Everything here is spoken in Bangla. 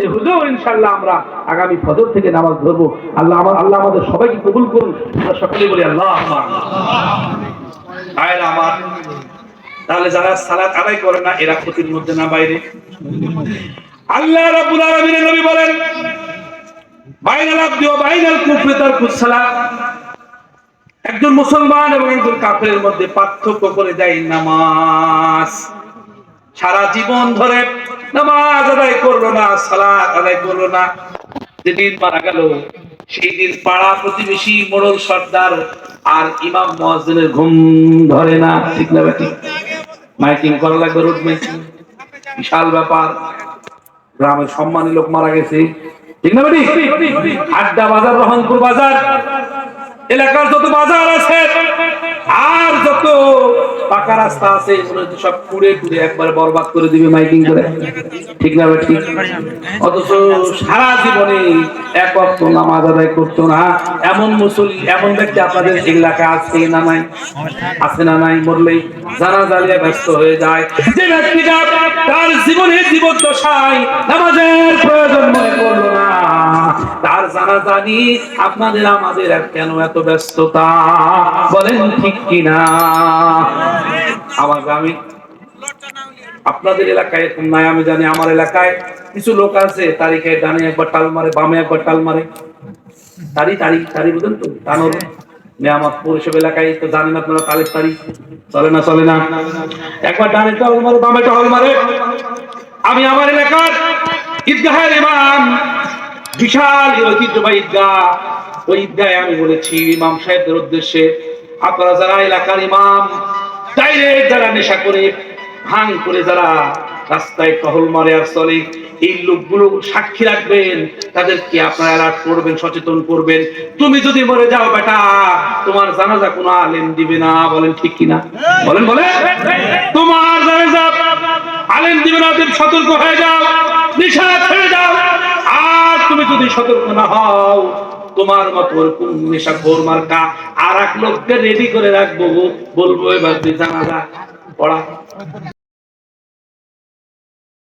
যে, হুজুর, ইনশাআল্লাহ আমরা আগামী ফজর থেকে নামাজ ধরবো। আল্লাহ আমার আল্লাহ আমাদের সবাইকে কবুল করুন। আমরা সকলে বলি, আল্লাহ আয় আমার, তাহলে যারা সালাত আদায় করে না, এরা ক্ষতির মধ্যে না বাইরে। আল্লাহ রাব্বুল আলামিনের নবী বলেন, বাইনাল আবদি ওয়া বাইনাল কুফরি তারকুস সালাত। একজন মুসলমান এবং একজন কাফেরের মধ্যে পার্থক্য করে দেয় নামাজ। সারা জীবন ধরে নামাজ আদায় করল না, সালাত আদায় করল না। যেদিন মারা গেল সেই দিন পাড়া প্রতিবেশী মোড়ল সর্দার আর ইমাম মহাজনের ঘুম ধরে না, ঠিক না ঠিক? মাইকিং করা লাগবে রোড মাইকিং। বিশাল ব্যাপার। গ্রামের সম্মানী লোক মারা গেছে। ঠিক না বেটি আড্ডা বাজার, রহনপুর বাজার। এলাকার যত বাজার আছে, আর যত পাকা রাস্তা আছে সব কুড়ে কুড়ে একবার বরবাদ করে দিবে মাইকিং করে। ঠিক না বেটি অথচ সারা জীবনে এক নামাজ আদায় করতো না। এমন মুসল্লি এমন ব্যক্তি আপনাদের এলাকায় আছে না নাই? আছে না নাই মরলেই জানা জ্বালিয়ে ব্যস্ত হয়ে যায়, যে ব্যক্তিটা তার জীবনে জীবদ্দশায় নামাজের প্রয়োজন মনে করল না। তার জানা আপনাদের আমাদের কেন এত ব্যস্ততা? বলেন ঠিক কিনা? আমার গ্রামে আপনাদের এলাকায় এরকম নাই, আমি জানি আমার এলাকায় কিছু লোক আছে, তারিখে ডানে একবার টাল মারে, বামে একবার টাল মারে। তারি তারি তারি বুঝেন তো টানোর আমার পরিষেব এলাকায় তো জানেন আপনারা তালের তারি চলে না চলে না? একবার ডানে টহল মারে, বামে টহল মারে। আমি আমার এলাকার ঈদগাহের ইমাম বিশাল ঐতিহ্যবাহী ঈদগাহ ওই ঈদগাহে আমি বলেছি, ইমাম সাহেবদের উদ্দেশ্যে আপনারা যারা এলাকার ইমাম ডাইরেক্ট যারা নেশা করে, ভাঙ করে যারা রাস্তায় টহল মারে আর চলে, এই লোকগুলো সাক্ষী রাখবেন, তাদেরকে আপনারা অ্যালার্ট করবেন, সচেতন করবেন। তুমি যদি মরে যাও বেটা, তোমার জানাজা কোনো আলেম দিবে না, বলেন ঠিক কিনা? বলেন বলে তোমার জানাজা আলেম দিবে না সতর্ক হয়ে যাও। সতর্ক না হও। তোমার মত ওরকম নেশা ঘোর মার্কা আর এক লোককে রেডি করে রাখব বলব এবার তুই পড়া।